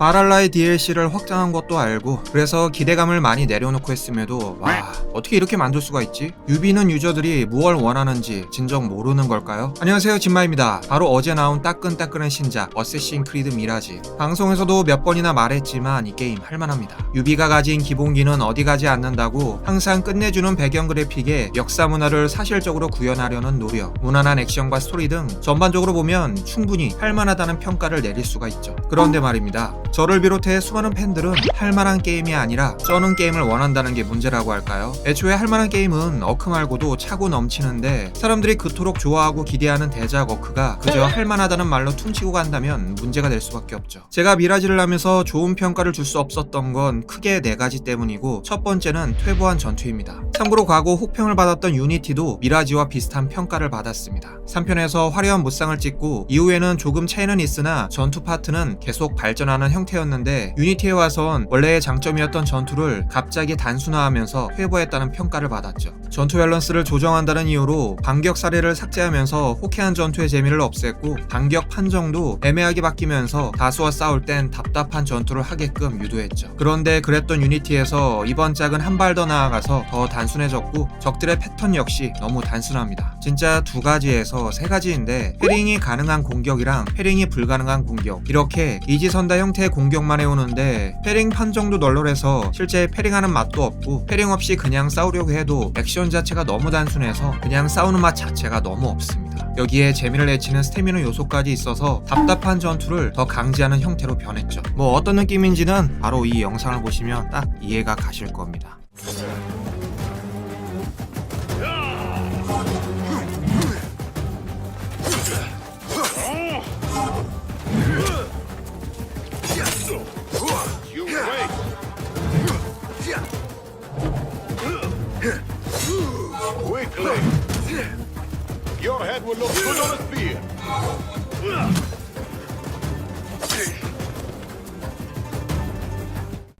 바랄라의 DLC를 확장한 것도 알고 그래서 기대감을 많이 내려놓고 했음에도 와 어떻게 이렇게 만들 수가 있지? 유비는 유저들이 무얼 원하는지 진정 모르는 걸까요? 안녕하세요 진마입니다. 바로 어제 나온 따끈따끈한 신작 어쌔신 크리드 미라지 방송에서도 몇 번이나 말했지만 이 게임 할만합니다. 유비가 가진 기본기는 어디 가지 않는다고 항상 끝내주는 배경 그래픽에 역사 문화를 사실적으로 구현하려는 노력 무난한 액션과 스토리 등 전반적으로 보면 충분히 할만하다는 평가를 내릴 수가 있죠. 그런데 말입니다. 저를 비롯해 수많은 팬들은 할만한 게임이 아니라 쩌는 게임을 원한다는 게 문제라고 할까요? 애초에 할만한 게임은 어크 말고도 차고 넘치는데 사람들이 그토록 좋아하고 기대하는 대작 어크가 그저 할만하다는 말로 퉁치고 간다면 문제가 될 수밖에 없죠. 제가 미라지를 하면서 좋은 평가를 줄 수 없었던 건 크게 네 가지 때문이고 첫 번째는 퇴보한 전투입니다. 참고로 과거 혹평을 받았던 유니티도 미라지와 비슷한 평가를 받았습니다. 3편에서 화려한 무쌍을 찍고 이후에는 조금 차이는 있으나 전투 파트는 계속 발전하는 형 태였는데 유니티에 와선 원래의 장점이었던 전투를 갑자기 단순화하면서 회보했다는 평가를 받았죠. 전투 밸런스를 조정한다는 이유로 반격 사례를 삭제하면서 호쾌한 전투의 재미를 없앴고 반격 판정도 애매하게 바뀌면서 다수와 싸울 땐 답답한 전투를 하게끔 유도했죠. 그런데 그랬던 유니티에서 이번 짝은 한 발 더 나아가서 더 단순해졌고 적들의 패턴 역시 너무 단순합니다. 진짜 두 가지에서 세 가지인데 패링이 가능한 공격이랑 패링이 불가능한 공격 이렇게 이지선다 형태의 공격만 해오는데 패링 판정도 널널해서 실제 패링하는 맛도 없고 패링 없이 그냥 싸우려고 해도 액션 자체가 너무 단순해서 그냥 싸우는 맛 자체가 너무 없습니다. 여기에 재미를 내치는 스태미너 요소까지 있어서 답답한 전투를 더 강제하는 형태로 변했죠. 뭐 어떤 느낌인지는 바로 이 영상을 보시면 딱 이해가 가실 겁니다. Quickly. Your head will look good on a spear.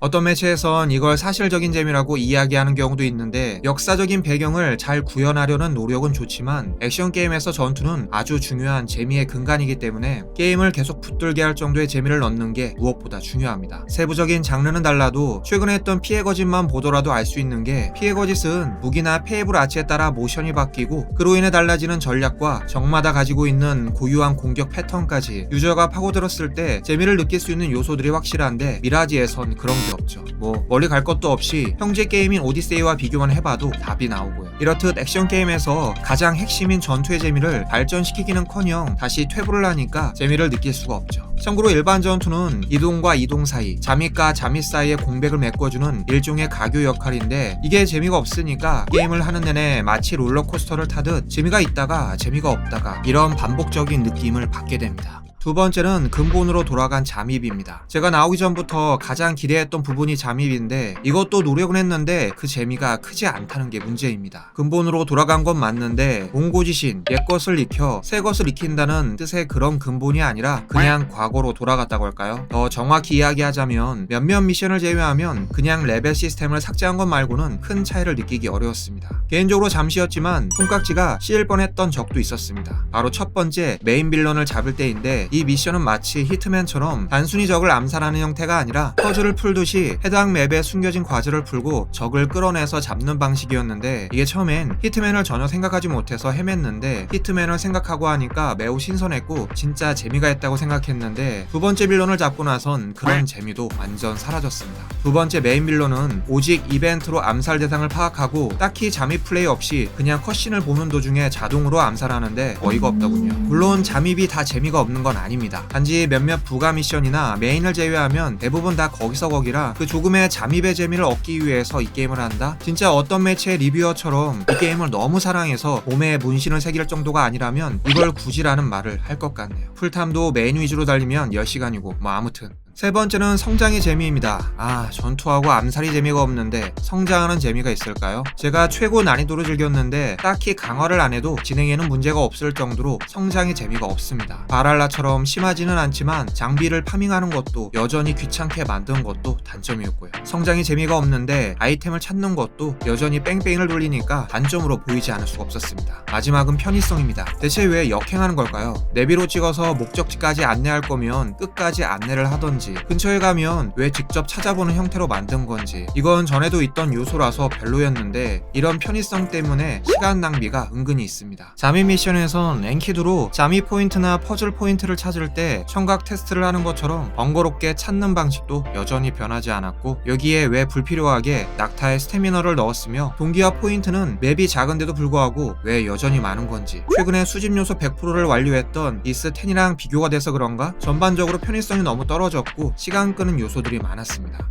어떤 매체에선 이걸 사실적인 재미라고 이야기하는 경우도 있는데 역사적인 배경을 잘 구현하려는 노력은 좋지만 액션 게임에서 전투는 아주 중요한 재미의 근간이기 때문에 게임을 계속 붙들게 할 정도의 재미를 넣는 게 무엇보다 중요합니다. 세부적인 장르는 달라도 최근에 했던 피해 거짓만 보더라도 알 수 있는 게 피해 거짓은 무기나 페이블 아치에 따라 모션이 바뀌고 그로 인해 달라지는 전략과 적마다 가지고 있는 고유한 공격 패턴까지 유저가 파고들었을 때 재미를 느낄 수 있는 요소들이 확실한데 미라지에선 그런 게 없죠. 뭐 멀리 갈 것도 없이 형제 게임인 오디세이와 비교만 해봐도 답이 나오고요. 이렇듯 액션 게임에서 가장 핵심인 전투의 재미를 발전시키기는커녕 다시 퇴보를 하니까 재미를 느낄 수가 없죠. 참고로 일반 전투는 이동과 이동 사이, 잠입과 잠입 사이의 공백을 메꿔주는 일종의 가교 역할인데 이게 재미가 없으니까 게임을 하는 내내 마치 롤러코스터를 타듯 재미가 있다가 재미가 없다가 이런 반복적인 느낌을 받게 됩니다. 두 번째는 근본으로 돌아간 잠입입니다. 제가 나오기 전부터 가장 기대했던 부분이 잠입인데 이것도 노력은 했는데 그 재미가 크지 않다는 게 문제입니다. 근본으로 돌아간 건 맞는데 몽고지신, 옛 것을 익혀 새 것을 익힌다는 뜻의 그런 근본이 아니라 그냥 과거로 돌아갔다고 할까요? 더 정확히 이야기하자면 몇몇 미션을 제외하면 그냥 레벨 시스템을 삭제한 것 말고는 큰 차이를 느끼기 어려웠습니다. 개인적으로 잠시였지만 손깍지가 씌일 뻔했던 적도 있었습니다. 바로 첫 번째 메인 빌런을 잡을 때인데 이 미션은 마치 히트맨처럼 단순히 적을 암살하는 형태가 아니라 퍼즐을 풀듯이 해당 맵에 숨겨진 과제를 풀고 적을 끌어내서 잡는 방식이었는데 이게 처음엔 히트맨을 전혀 생각하지 못해서 헤맸는데 히트맨을 생각하고 하니까 매우 신선했고 진짜 재미가 있다고 생각했는데 두 번째 빌런을 잡고 나선 그런 재미도 완전 사라졌습니다. 두 번째 메인 빌런은 오직 이벤트로 암살 대상을 파악하고 딱히 잠입 플레이 없이 그냥 컷신을 보는 도중에 자동으로 암살하는데 어이가 없더군요. 물론 잠입이 다 재미가 없는 건 아닙니다. 단지 몇몇 부가 미션이나 메인을 제외하면 대부분 다 거기서 거기라 그 조금의 잠입의 재미를 얻기 위해서 이 게임을 한다? 진짜 어떤 매체의 리뷰어처럼 이 게임을 너무 사랑해서 몸에 문신을 새길 정도가 아니라면 이걸 굳이라는 말을 할 것 같네요. 풀탐도 메인 위주로 달리면 10시간이고 뭐 아무튼 세 번째는 성장의 재미입니다. 아, 전투하고 암살이 재미가 없는데 성장하는 재미가 있을까요? 제가 최고 난이도로 즐겼는데 딱히 강화를 안 해도 진행에는 문제가 없을 정도로 성장의 재미가 없습니다. 바랄라처럼 심하지는 않지만 장비를 파밍하는 것도 여전히 귀찮게 만든 것도 단점이었고요. 성장의 재미가 없는데 아이템을 찾는 것도 여전히 뺑뺑이를 돌리니까 단점으로 보이지 않을 수가 없었습니다. 마지막은 편의성입니다. 대체 왜 역행하는 걸까요? 내비로 찍어서 목적지까지 안내할 거면 끝까지 안내를 하던지 건지 근처에 가면 왜 직접 찾아보는 형태로 만든 건지. 이건 전에도 있던 요소라서 별로였는데 이런 편의성 때문에 시간 낭비가 은근히 있습니다. 자미 미션에선 엔키드로 자미 포인트나 퍼즐 포인트를 찾을 때 청각 테스트를 하는 것처럼 번거롭게 찾는 방식도 여전히 변하지 않았고 여기에 왜 불필요하게 낙타의 스태미너를 넣었으며 동기화 포인트는 맵이 작은데도 불구하고 왜 여전히 많은 건지. 최근에 수집 요소 100%를 완료했던 이스 10이랑 비교가 돼서 그런가? 전반적으로 편의성이 너무 떨어졌고 시간 끄는 요소들이 많았습니다.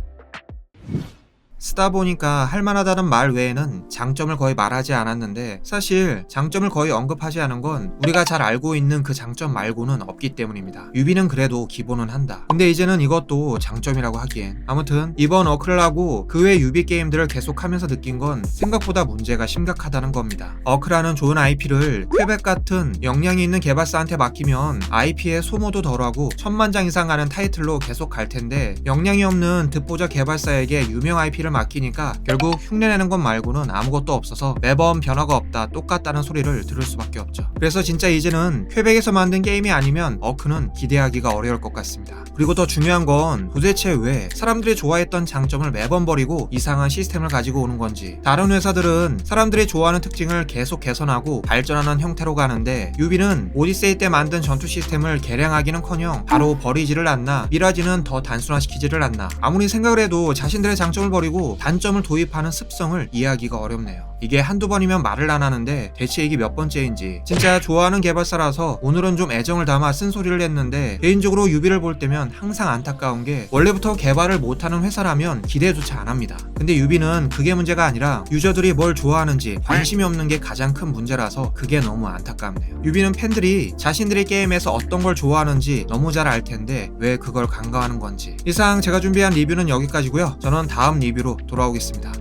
쓰다 보니까 할만하다는 말 외에는 장점을 거의 말하지 않았는데 사실 장점을 거의 언급하지 않은 건 우리가 잘 알고 있는 그 장점 말고는 없기 때문입니다. 유비는 그래도 기본은 한다. 근데 이제는 이것도 장점이라고 하기엔 아무튼 이번 어크를 하고 그 외 유비 게임들을 계속하면서 느낀 건 생각보다 문제가 심각하다는 겁니다. 어크라는 좋은 IP를 퀘벡 같은 역량이 있는 개발사한테 맡기면 IP의 소모도 덜하고 천만 장 이상 가는 타이틀로 계속 갈 텐데 역량이 없는 듣보자 개발사에게 유명 IP를 맡기니까 결국 흉내내는 것 말고는 아무것도 없어서 매번 변화가 없다 똑같다는 소리를 들을 수밖에 없죠. 그래서 진짜 이제는 퀘벡에서 만든 게임이 아니면 어크는 기대하기가 어려울 것 같습니다. 그리고 더 중요한 건 도대체 왜 사람들이 좋아했던 장점을 매번 버리고 이상한 시스템을 가지고 오는 건지 다른 회사들은 사람들이 좋아하는 특징을 계속 개선하고 발전하는 형태로 가는데 유비는 오디세이 때 만든 전투 시스템을 개량하기는커녕 바로 버리지를 않나 미라지는 더 단순화시키지를 않나 아무리 생각을 해도 자신들의 장점을 버리고 단점을 도입하는 습성을 이해하기가 어렵네요. 이게 한두 번이면 말을 안 하는데 대체 이게 몇 번째인지 진짜 좋아하는 개발사라서 오늘은 좀 애정을 담아 쓴소리를 했는데 개인적으로 유비를 볼 때면 항상 안타까운 게 원래부터 개발을 못하는 회사라면 기대조차 안 합니다. 근데 유비는 그게 문제가 아니라 유저들이 뭘 좋아하는지 관심이 없는 게 가장 큰 문제라서 그게 너무 안타깝네요. 유비는 팬들이 자신들의 게임에서 어떤 걸 좋아하는지 너무 잘 알 텐데 왜 그걸 간과하는 건지 이상 제가 준비한 리뷰는 여기까지고요. 저는 다음 리뷰로 돌아오겠습니다.